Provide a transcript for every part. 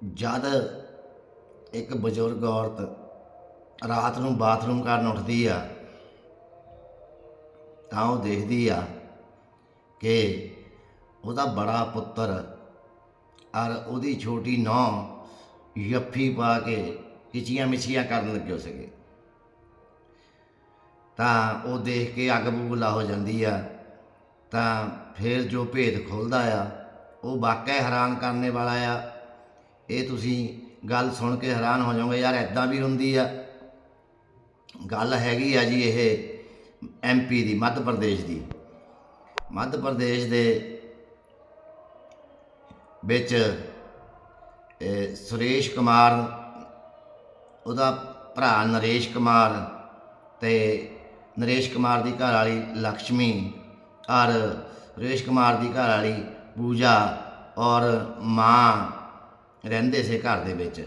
ਜਦ ਇੱਕ ਬਜ਼ੁਰਗ ਔਰਤ ਰਾਤ ਨੂੰ ਬਾਥਰੂਮ ਕਰਨ ਉੱਠਦੀ ਆ, ਤਾਂ ਉਹ ਦੇਖਦੀ ਆ ਕਿ ਉਹਦਾ ਬੜਾ ਪੁੱਤਰ ਔਰ ਉਹਦੀ ਛੋਟੀ ਨੌਂ ਯੱਫੀ ਪਾ ਕੇ ਕਿਚੀਆਂ ਮਿਚੀਆਂ ਕਰਨ ਲੱਗੇ ਹੋ ਸਕੇ ਤਾਂ ਉਹ ਦੇਖ ਕੇ ਅੱਗ ਬੁਬਲਾ ਹੋ ਜਾਂਦੀ ਆ, ਤਾਂ ਫਿਰ ਜੋ ਭੇਦ ਖੁੱਲਦਾ ਆ, ਉਹ ਵਾਕਿਆ ਹੈਰਾਨ ਕਰਨੇ ਵਾਲਾ ਆ ਇਹ ਤੁਸੀਂ ਗੱਲ ਸੁਣ ਕੇ ਹੈਰਾਨ ਹੋ ਜਾਓਗੇ, ਯਾਰ ਐਦਾਂ ਵੀ ਹੁੰਦੀ ਆ। ਗੱਲ ਹੈਗੀ ਆ ਜੀ ਇਹ ਐਮਪੀ ਦੀ, ਮੱਧ ਪ੍ਰਦੇਸ਼ ਦੀ। ਮੱਧ ਪ੍ਰਦੇਸ਼ ਦੇ ਵਿੱਚ ਸੁਰੇਸ਼ ਕੁਮਾਰ, ਉਹਦਾ ਭਰਾ ਨਰੇਸ਼ ਕੁਮਾਰ ਤੇ ਨਰੇਸ਼ ਕੁਮਾਰ ਦੀ ਘਰ ਵਾਲੀ ਲక్ష్ਮੀ ਔਰ ਸੁਰੇਸ਼ ਕੁਮਾਰ ਦੀ ਘਰ ਵਾਲੀ ਪੂਜਾ, ਔਰ ਮਾਂ ਰਹਿੰਦੇ ਸੀ ਘਰ ਦੇ ਵਿੱਚ,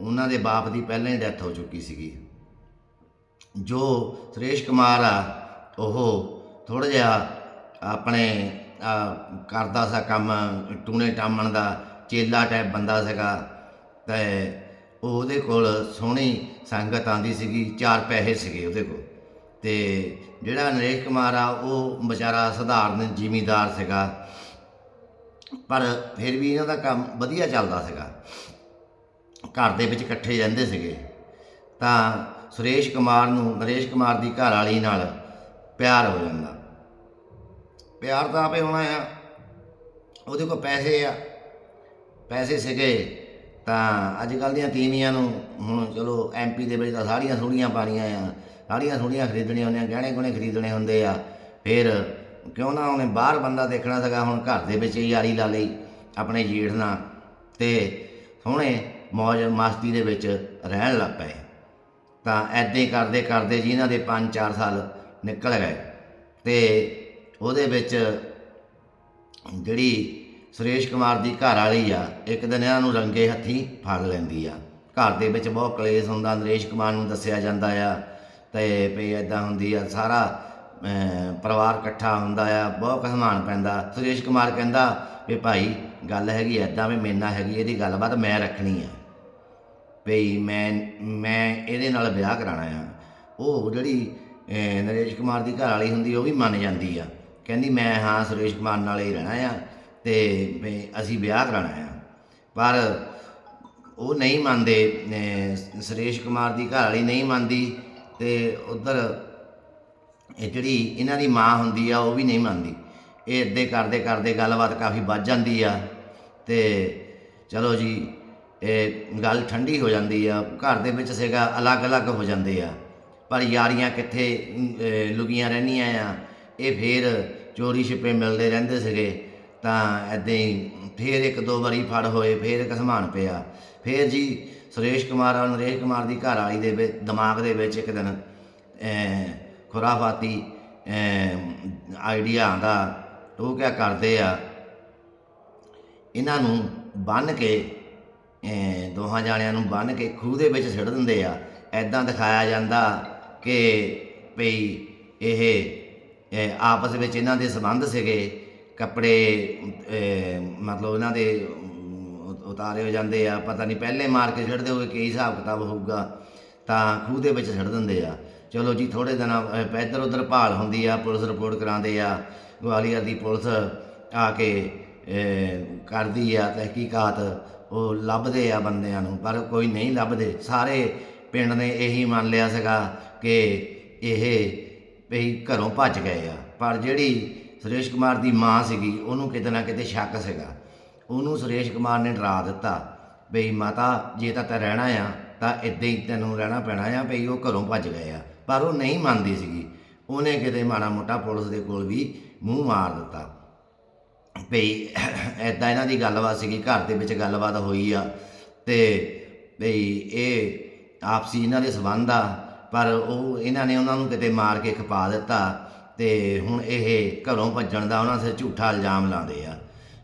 ਉਹਨਾਂ ਦੇ ਬਾਪ ਦੀ ਪਹਿਲਾਂ ਹੀ ਡੈਥ ਹੋ ਚੁੱਕੀ ਸੀਗੀ। ਜੋ ਸੁਰੇਸ਼ ਕੁਮਾਰ ਆ, ਉਹ ਥੋੜਾ ਜਿਹਾ ਆਪਣੇ ਕਰਦਾ ਸੀ ਕੰਮ, ਟੂਣੇ ਟਾਮਣ ਦਾ ਚੇਲਾ ਟਾਈਪ ਬੰਦਾ ਸੀਗਾ ਤੇ ਉਹਦੇ ਕੋਲ ਸੋਹਣੀ ਸੰਗਤ ਆਂਦੀ ਸੀਗੀ, ਚਾਰ ਪੈਸੇ ਸੀਗੇ ਉਹਦੇ ਕੋਲ। ਤੇ ਜਿਹੜਾ ਨਰੇਸ਼ ਕੁਮਾਰ ਆ, ਉਹ ਵਿਚਾਰਾ ਸਧਾਰਨ ਜ਼ਿਮੀਦਾਰ ਸੀਗਾ। ਪਰ ਫਿਰ ਵੀ ਇਹਨਾਂ ਦਾ ਕੰਮ ਵਧੀਆ ਚੱਲਦਾ ਸੀਗਾ। ਘਰ ਦੇ ਵਿੱਚ ਇਕੱਠੇ ਰਹਿੰਦੇ ਸੀਗੇ। ਤਾਂ ਸੁਰੇਸ਼ ਕੁਮਾਰ ਨੂੰ, ਨਰੇਸ਼ ਕੁਮਾਰ ਦੀ ਘਰ ਵਾਲੀ ਨਾਲ ਪਿਆਰ ਹੋ ਜਾਂਦਾ। ਪਿਆਰ ਤਾਂ ਆਪੇ ਹੋਣਾ ਆ। ਉਹਦੇ ਕੋਲ ਪੈਸੇ ਆ। ਪੈਸੇ ਸੀਗੇ ਤਾਂ ਅੱਜ ਕੱਲ ਦੀਆਂ ਤੀਵੀਆਂ ਨੂੰ ਹੁਣ ਚਲੋ ਐਮਪੀ ਦੇ ਵਿੱਚ ਤਾਂ ਸਾੜੀਆਂ ਸੋਹਣੀਆਂ ਪਾਣੀਆਂ ਆ। ਸਾੜੀਆਂ ਸੋਹਣੀਆਂ ਖਰੀਦਣੀਆਂ ਹੁੰਦੀਆਂ ਗਹਿਣੇ ਗੁਣੇ ਖਰੀਦਣੇ ਹੁੰਦੇ ਆ। ਫਿਰ ਕਿਉਂ ਨਾ ਉਹਨੇ ਬਾਹਰ ਬੰਦਾ ਦੇਖਣਾ ਸੀਗਾ, ਹੁਣ ਘਰ ਦੇ ਵਿੱਚ ਹੀ ਯਾਰੀ ਲਾ ਲਈ ਆਪਣੇ ਜੀਠ ਨਾਲ ਤੇ ਸੋਹਣੇ ਮौज ਮਸਤੀ ਦੇ ਵਿੱਚ ਰਹਿਣ ਲੱਗ ਪਏ। ਤਾਂ ਐਦਾਂ ਹੀ ਕਰਦੇ ਕਰਦੇ ਜੀ ਇਹਨਾਂ ਦੇ 5-4 ਸਾਲ ਨਿਕਲ ਗਏ ਤੇ ਉਹਦੇ ਵਿੱਚ ਜਿਹੜੀ ਸੁਰੇਸ਼ ਕੁਮਾਰ ਦੀ ਘਰ ਵਾਲੀ ਆ, ਇੱਕ ਦਿਨ ਇਹਨਾਂ ਨੂੰ ਰੰਗੇ ਹੱਥੀ ਫੜ ਲੈਂਦੀ ਆ। ਘਰ ਦੇ ਵਿੱਚ ਬਹੁਤ ਕਲੇਸ਼ ਹੁੰਦਾ, ਨਰੇਸ਼ ਕੁਮਾਰ ਨੂੰ ਦੱਸਿਆ ਜਾਂਦਾ ਆ ਤੇ ਵੀ ਇਦਾਂ ਹੁੰਦੀ ਆ, ਸਾਰਾ ਪਰਿਵਾਰ ਇਕੱਠਾ ਹੁੰਦਾ ਆ, ਬਹੁਤ ਕਸਮਾਨ ਪੈਂਦਾ। ਸੁਰੇਸ਼ ਕੁਮਾਰ ਕਹਿੰਦਾ ਵੀ ਭਾਈ, ਗੱਲ ਹੈਗੀ ਐਦਾਂ ਵੀ ਮੇਨਾ ਹੈਗੀ, ਇਹਦੀ ਗੱਲਬਾਤ ਮੈਂ ਰੱਖਣੀ ਆ। ਵੀ ਮੈਂ ਮੈਂ ਇਹਦੇ ਨਾਲ ਵਿਆਹ ਕਰਾਣਾ ਆ। ਉਹ ਜਿਹੜੀ ਨਰੇਸ਼ ਕੁਮਾਰ ਦੀ ਘਰ ਵਾਲੀ ਹੁੰਦੀ, ਉਹ ਵੀ ਮੰਨ ਜਾਂਦੀ ਆ। ਕਹਿੰਦੀ ਮੈਂ ਹਾਂ, ਸੁਰੇਸ਼ ਕੁਮਾਰ ਨਾਲ ਹੀ ਰਹਿਣਾ ਆ ਤੇ ਵੀ ਅਸੀਂ ਵਿਆਹ ਕਰਾਣਾ ਆ। ਪਰ ਉਹ ਨਹੀਂ ਮੰਨਦੇ ਸੁਰੇਸ਼ ਕੁਮਾਰ ਦੀ ਘਰ ਵਾਲੀ ਨਹੀਂ ਮੰਨਦੀ ਤੇ ਉਧਰ ਇਹ ਜਿਹੜੀ ਇਹਨਾਂ ਦੀ ਮਾਂ ਹੁੰਦੀ ਆ ਉਹ ਵੀ ਨਹੀਂ ਮੰਨਦੀ। ਇਹ ਇੱਦੇ ਕਰਦੇ ਕਰਦੇ ਗੱਲਬਾਤ ਕਾਫੀ ਵੱਧ ਜਾਂਦੀ ਆ ਤੇ ਚਲੋ ਜੀ ਇਹ ਗੱਲ ਠੰਡੀ ਹੋ ਜਾਂਦੀ ਆ ਘਰ ਦੇ ਵਿੱਚ ਸੀਗਾ ਅਲੱਗ-ਅਲੱਗ ਹੋ ਜਾਂਦੇ ਆ। ਪਰ ਯਾਰੀਆਂ ਕਿੱਥੇ ਅਹ, ਲੁਕੀਆਂ ਰਹਿੰਦੀਆਂ ਆ। ਇਹ ਫੇਰ ਚੋਰੀ ਛਿਪੇ ਮਿਲਦੇ ਰਹਿੰਦੇ ਸੀਗੇ। ਤਾਂ ਐਦਾਂ ਹੀ ਫੇਰ ਇੱਕ ਦੋ ਵਾਰੀ ਫੜ ਹੋਏ ਫੇਰ ਸਮਾਨ ਪਿਆ। ਫੇਰ ਜੀ ਸੁਰੇਸ਼ ਕੁਮਾਰ ਔਰ ਨਰੇਸ਼ ਕੁਮਾਰ ਦੀ ਘਰ ਵਾਲੀ ਦੇ ਵਿੱਚ ਦਿਮਾਗ ਦੇ ਵਿੱਚ ਇੱਕ ਦਿਨ ਖੁਰਾਫਾਤੀ ਆਈਡੀਆ ਆਂਦਾ ਉਹ ਕਿਆ ਕਰਦੇ ਆ? ਇਹਨਾਂ ਨੂੰ ਬੰਨ ਕੇ ਦੋਹਾਂ ਜਾਣਿਆਂ ਨੂੰ ਬੰਨ ਕੇ ਖੂਹ ਦੇ ਵਿੱਚ ਸਿੱਟ ਦਿੰਦੇ ਆ। ਐਦਾਂ ਦਿਖਾਇਆ ਜਾਂਦਾ ਕਿ ਭਈ ਇਹ ਆਪਸ ਵਿੱਚ ਇਹਨਾਂ ਦੇ ਸੰਬੰਧ ਸੀਗੇ। ਕੱਪੜੇ ਮਤਲਬ ਇਹਨਾਂ ਦੇ ਉਤਾਰੇ ਹੋ ਜਾਂਦੇ ਆ। ਪਤਾ ਨਹੀਂ ਪਹਿਲੇ ਮਾਰ ਕੇ ਛੱਡਦੇ ਹੋਏ ਕੀ ਹਿਸਾਬ ਕਿਤਾਬ ਹੋਊਗਾ। ਤਾਂ ਖੂਹ ਦੇ ਵਿੱਚ ਛੱਡ ਦਿੰਦੇ ਆ। ਚਲੋ ਜੀ ਥੋੜੇ ਦਿਨਾਂ ਪੈਦਰ ਇੱਧਰ ਉੱਧਰ ਭਾਲ ਹੁੰਦੀ ਆ, ਪੁਲਿਸ ਰਿਪੋਰਟ ਕਰਾਉਂਦੇ ਆ, ਗਵਾਲੀਅਰ ਦੀ ਪੁਲਿਸ ਆ ਕੇ ਕਰਦੀ ਆ ਤਹਿਕੀਕਾਤ, ਉਹ ਲੱਭਦੇ ਆ ਬੰਦਿਆਂ ਨੂੰ, ਪਰ ਕੋਈ ਨਹੀਂ ਲੱਭਦੇ। ਸਾਰੇ ਪਿੰਡ ਨੇ ਇਹੀ ਮੰਨ ਲਿਆ ਸੀਗਾ ਕਿ ਇਹ ਵੀ ਘਰੋਂ ਭੱਜ ਗਏ ਆ। ਪਰ ਜਿਹੜੀ ਸੁਰੇਸ਼ ਕੁਮਾਰ ਦੀ ਮਾਂ ਸੀਗੀ, ਉਹਨੂੰ ਕਿਤੇ ਨਾ ਕਿਤੇ ਸ਼ੱਕ ਸੀਗਾ। ਉਹਨੂੰ ਸੁਰੇਸ਼ ਕੁਮਾਰ ਨੇ ਡਰਾ ਦਿੱਤਾ ਬਈ ਮਾਤਾ, ਜੇ ਤਾਂ ਤੈ ਰਹਿਣਾ ਆ, ਤਾਂ ਇਦਾਂ ਹੀ ਤੈਨੂੰ ਰਹਿਣਾ ਪੈਣਾ ਆ ਬਈ ਉਹ ਘਰੋਂ ਭੱਜ ਗਏ ਆ। ਪਰ ਉਹ ਨਹੀਂ ਮੰਨਦੀ ਸੀਗੀ। ਉਹਨੇ ਕਿਤੇ ਮਾੜਾ ਮੋਟਾ ਪੁਲਿਸ ਦੇ ਕੋਲ ਵੀ ਮੂੰਹ ਮਾਰ ਦਿੱਤਾ। ਬਈ ਐਦਾਂ ਇਹਨਾਂ ਦੀ ਗੱਲਬਾਤ ਸੀਗੀ, ਘਰ ਦੇ ਵਿੱਚ ਗੱਲਬਾਤ ਹੋਈ ਆ। ਤੇ ਬਈ ਇਹ ਆਪਸੀ ਇਹਨਾਂ ਦੇ ਸਬੰਧ ਆ, ਪਰ ਉਹ ਇਹਨਾਂ ਨੇ ਉਹਨਾਂ ਨੂੰ ਕਿਤੇ ਮਾਰ ਕੇ ਖਪਾ ਦਿੱਤਾ। ਤੇ ਹੁਣ ਇਹ ਘਰੋਂ ਭੱਜਣ ਦਾ ਉਹਨਾਂ ਸੇ ਝੂਠਾ ਇਲਜ਼ਾਮ ਲਾਉਂਦੇ ਆ।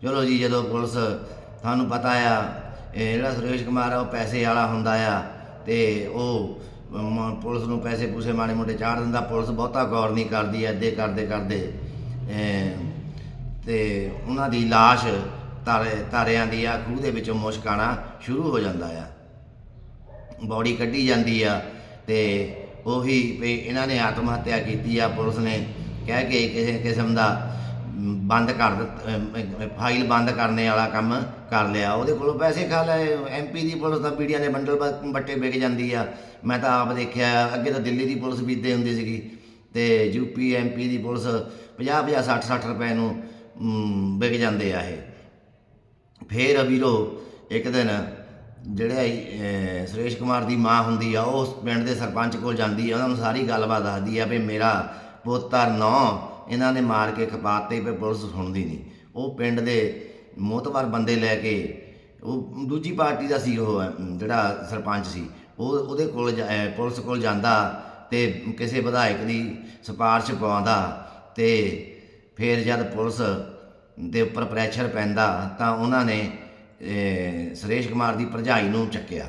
ਚਲੋ ਜੀ, ਜਦੋਂ ਪੁਲਿਸ ਤੁਹਾਨੂੰ ਪਤਾ ਆ, ਇਹ ਜਿਹੜਾ ਸੁਰੇਸ਼ ਕੁਮਾਰ ਆ, ਉਹ ਪੈਸੇ ਵਾਲਾ ਹੁੰਦਾ ਆ। ਤੇ ਉਹ ਮ- ਪੁਲਿਸ ਨੂੰ ਪੈਸੇ ਪੂਸੇ ਮਾੜੇ ਮੋਟੇ ਚਾੜ ਦਿੰਦਾ, ਪੁਲਿਸ ਬਹੁਤਾ ਗੌਰ ਨਹੀਂ ਕਰਦੀ, ਐਦੇ ਕਰਦੇ ਕਰਦੇ। ਅਮ ਤੇ ਉਹਨਾਂ ਦੀ ਲਾਸ਼ ਤਾਰੇ, ਤਾਰਿਆਂ ਦੀ ਆ, ਖੂਹ ਦੇ ਵਿੱਚੋਂ ਮੁਸ਼ਕ ਆਉਣਾ ਸ਼ੁਰੂ ਹੋ ਜਾਂਦਾ ਆ। ਬੋਡੀ ਕੱਢੀ ਜਾਂਦੀ ਆ ਤੇ ਉਹੀ ਵੀ ਇਹਨਾਂ ਨੇ ਆਤਮ ਹੱਤਿਆ ਕੀਤੀ ਆ, ਪੁਲਿਸ ਨੇ ਕਹਿ ਕੇ ਕਿਸੇ ਕਿਸਮ ਦਾ ਬੰਦ ਕਰ ਦਿੱਤਾ ਫਾਈਲ ਬੰਦ ਕਰਨੇ ਵਾਲਾ ਕੰਮ ਕਰ ਲਿਆ। ਉਹਦੇ ਕੋਲੋਂ ਪੈਸੇ ਖਾ ਲਏ। ਐਮਪੀ ਦੀ ਪੁਲਿਸ ਤਾਂ ਪੀੜੀਆਂ ਦੇ ਬੰਡਲ ਬ- ਬੱਟੇ ਵਿਕ ਜਾਂਦੀ ਆ। ਮੈਂ ਤਾਂ ਆਪ ਦੇਖਿਆ ਅੱਗੇ ਤਾਂ ਦਿੱਲੀ ਦੀ ਪੁਲਿਸ ਬੀਤੇ ਹੁੰਦੀ ਸੀਗੀ। ਤੇ ਯੂਪੀ ਐਮਪੀ ਦੀ ਪੁਲਿਸ 50 50 60 60 ਰੁਪਏ ਨੂੰ ਮ, ਵਿਕ ਜਾਂਦੇ ਆ ਇਹ। ਫੇਰ ਵੀਰੋ ਇੱਕ ਦਿਨ ਜਿਹੜੇ ਅਹ, ਸੁਰੇਸ਼ ਕੁਮਾਰ ਦੀ ਮਾਂ ਹੁੰਦੀ ਆ ਉਹ ਉਸ ਪਿੰਡ ਦੇ ਸਰਪੰਚ ਕੋਲ ਜਾਂਦੀ ਆ। ਉਹਨਾਂ ਨੂੰ ਸਾਰੀ ਗੱਲਬਾਤ ਦੱਸਦੀ ਆ ਵੀ ਮੇਰਾ ਪੁੱਤਰ ਨੌ ਇਹਨਾਂ ਨੇ ਮਾਰ ਕੇ ਖਪਾਤੇ ਪੇ ਪੁਲਿਸ ਸੁਣਦੀ ਨਹੀਂ। ਉਹ ਪਿੰਡ ਦੇ ਮੋਤਬਰ ਬੰਦੇ ਲੈ ਕੇ ਉਹ ਦੂਜੀ ਪਾਰਟੀ ਦਾ ਸੀ ਉਹ ਜਿਹੜਾ ਸਰਪੰਚ ਸੀ। ਉਹ ਉਹਦੇ ਕੋਲ ਜਾ- ਪੁਲਿਸ ਕੋਲ ਜਾਂਦਾ ਤੇ ਕਿਸੇ ਵਿਧਾਇਕ ਦੀ ਸਿਫਾਰਿਸ਼ ਪਾਉਂਦਾ ਤੇ ਫਿਰ ਜਦ ਪੁਲਿਸ ਦੇ ਉੱਪਰ ਪ੍ਰੈਸ਼ਰ ਪੈਂਦਾ ਤਾਂ ਉਹਨਾਂ ਨੇ ਅਹ, ਸੁਰੇਸ਼ ਕੁਮਾਰ ਦੀ ਭਰਜਾਈ ਨੂੰ ਚੱਕਿਆ।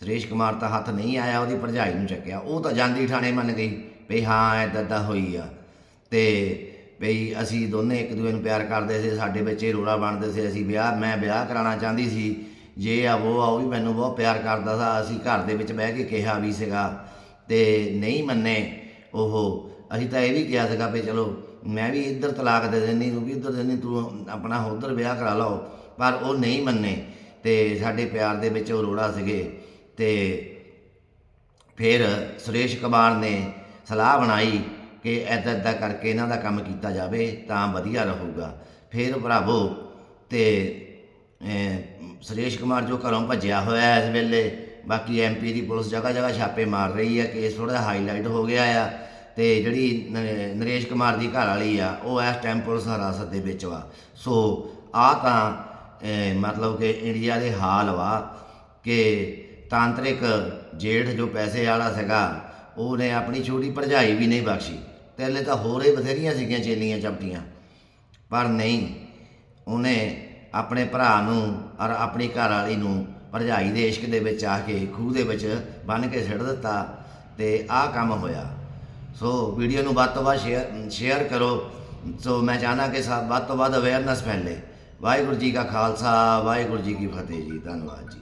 ਸੁਰੇਸ਼ ਕੁਮਾਰ ਤਾਂ ਹੱਥ ਨਹੀਂ ਆਇਆ ਉਹਦੀ ਭਰਜਾਈ ਨੂੰ ਚੱਕਿਆ। ਉਹ ਤਾਂ ਜਾਂਦੀ ਥਾਣੇ ਮੰਨ ਗਈ ਵੀ ਹਾਂ ਏਦਾਂ ਏਦਾਂ ਹੋਈ ਆ। ਤੇ ਵੀ ਅਸੀਂ ਦੋਨੇ ਇੱਕ ਦੂਜੇ ਨੂੰ ਪਿਆਰ ਕਰਦੇ ਸੀ, ਸਾਡੇ ਵਿੱਚ ਇਹ ਰੋੜਾ ਬਣਦੇ ਸੀ, ਅਸੀਂ ਵਿਆਹ, ਮੈਂ ਵਿਆਹ ਕਰਾਉਣਾ ਚਾਹੁੰਦੀ ਸੀ, ਜੇ ਆ ਉਹ ਆ, ਉਹ ਵੀ ਮੈਨੂੰ ਬਹੁਤ ਪਿਆਰ ਕਰਦਾ ਸੀ, ਅਸੀਂ ਘਰ ਦੇ ਵਿੱਚ ਬਹਿ ਕੇ ਕਿਹਾ ਵੀ ਸੀਗਾ ਤੇ ਨਹੀਂ ਮੰਨੇ ਉਹ, ਅਸੀਂ ਤਾਂ ਇਹ ਵੀ ਕਿਹਾ ਸੀਗਾ ਵੀ ਚਲੋ ਮੈਂ ਵੀ ਇੱਧਰ ਤਲਾਕ ਦੇ ਦਿੰਦੀ, ਤੂੰ ਵੀ ਇੱਧਰ ਦਿੰਦੀ, ਤੂੰ ਆਪਣਾ ਉੱਧਰ ਵਿਆਹ ਕਰਾ ਲਓ, ਪਰ ਉਹ ਨਹੀਂ ਮੰਨੇ ਤੇ ਸਾਡੇ ਪਿਆਰ ਦੇ ਵਿੱਚ ਉਹ ਰੋੜਾ ਸੀਗੇ ਤੇ ਫਿਰ ਸੁਰੇਸ਼ ਕੁਮਾਰ ਨੇ ਸਲਾਹ ਬਣਾਈ ਕਿ ਐਦਾਂ ਐਦਾਂ ਕਰਕੇ ਇਹਨਾਂ ਦਾ ਕੰਮ ਕੀਤਾ ਜਾਵੇ ਤਾਂ ਵਧੀਆ ਰਹੂਗਾ। ਫਿਰ ਭਰਾਵੋ, ਤੇ ਸੁਰੇਸ਼ ਕੁਮਾਰ ਜੋ ਘਰੋਂ ਭੱਜਿਆ ਹੋਇਆ ਇਸ ਵੇਲੇ, ਬਾਕੀ ਐਮਪੀ ਦੀ ਪੁਲਿਸ ਜਗ੍ਹਾ ਜਗ੍ਹਾ ਛਾਪੇ ਮਾਰ ਰਹੀ ਹੈ ਕੇਸ ਥੋੜਾ ਹਾਈਲਾਈਟ ਹੋ ਗਿਆ ਆ। ਤੇ ਜਿਹੜੀ ਨ- ਨਰੇਸ਼ ਕੁਮਾਰ ਦੀ ਘਰ ਵਾਲੀ ਆ, ਉਹ ਇਸ ਟਾਈਮ ਪੁਲਿਸ ਹਿਰਾਸਤ ਦੇ ਵਿੱਚ ਵਾ। ਸੋ ਆ ਤਾਂ ਮਤਲਬ ਕਿ ਇੰਡੀਆ ਦੇ ਹਾਲ ਵਾ ਕਿ ਤਾਂਤਰਿਕ ਜੇਠ ਜੋ ਪੈਸੇ ਵਾਲਾ ਸੀਗਾ, ਉਹਨੇ ਆਪਣੀ ਛੋਟੀ ਭਰਜਾਈ ਵੀ ਨਹੀਂ ਬਖਸ਼ੀ। ਪਹਿਲੇ ਤਾਂ ਹੋਰ ਹੀ ਬਥੇਰੀਆਂ ਸੀਗੀਆਂ ਚੇਲੀਆਂ ਚਪਟੀਆਂ ਪਰ ਨਹੀਂ, ਉਹਨੇ ਆਪਣੇ ਭਰਾ ਨੂੰ ਔਰ ਆਪਣੀ ਘਰ ਵਾਲੀ ਨੂੰ ਭਰਜਾਈ ਦੇ ਇਸ਼ਕ ਦੇ ਵਿੱਚ ਆ ਕੇ ਖੂਹ ਦੇ ਵਿੱਚ ਬੰਨ ਕੇ ਛੱਡ ਦਿੱਤਾ ਤੇ ਆਹ ਕੰਮ ਹੋਇਆ। ਸੋ ਵੀਡੀਓ ਨੂੰ ਵੱਧ ਤੋਂ ਵੱਧ ਸ਼ੇਅਰ ਸ਼ੇਅਰ ਕਰੋ। ਸੋ ਮੈਂ ਚਾਹਨਾ ਕਿ ਸਭ ਵੱਧ ਤੋਂ ਵੱਧ ਅਵੇਅਰਨੈਸ ਫੈਲੇ। ਵਾਹਿਗੁਰੂ ਜੀ ਕਾ ਖਾਲਸਾ, ਵਾਹਿਗੁਰੂ ਜੀ ਕੀ ਫਤਿਹ ਜੀ, ਧੰਨਵਾਦ ਜੀ।